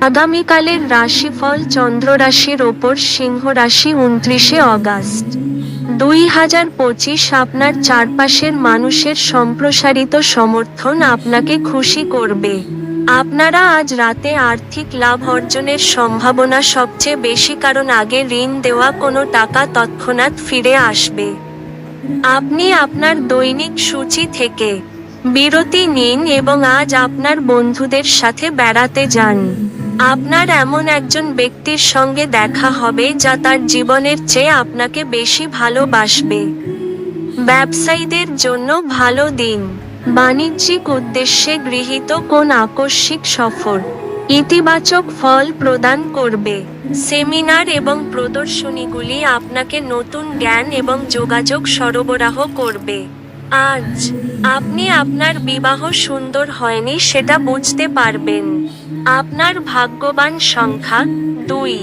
আগামীকালের রাশিফল চন্দ্র রাশির ওপর সিংহ রাশি উনত্রিশে অগাস্ট। দুই হাজার পঁচিশ আপনার চারপাশের মানুষের সম্প্রসারিত সমর্থন আপনাকে খুশি করবে। আপনারা আজ রাতে আর্থিক লাভ অর্জনের সম্ভাবনা সবচেয়ে বেশি কারণ আগে ঋণ দেওয়া কোনো টাকা তৎক্ষণাৎ ফিরে আসবে। আপনি আপনার দৈনিক সূচি থেকে বিরতি নিন এবং আজ আপনার বন্ধুদের সাথে বেড়াতে যান। আপনার এমন একজন ব্যক্তির সঙ্গে দেখা হবে যা তার জীবনের চেয়ে আপনাকে বেশি ভালোবাসবে। ব্যবসায়ীদের জন্য ভালো দিন। বাণিজ্যিক উদ্দেশ্যে গৃহীত কোন আকস্মিক সফর। ইতিবাচক ফল প্রদান করবে। সেমিনার এবং প্রদর্শনীগুলি আপনাকে নতুন জ্ঞান এবং যোগাযোগ সরবরাহ করবে। আজ, আপনি আপনার বিবাহ সুন্দর হয়নি সেটা বুঝতে পারবেন। আপনার ভাগ্যবান সংখ্যা দুই।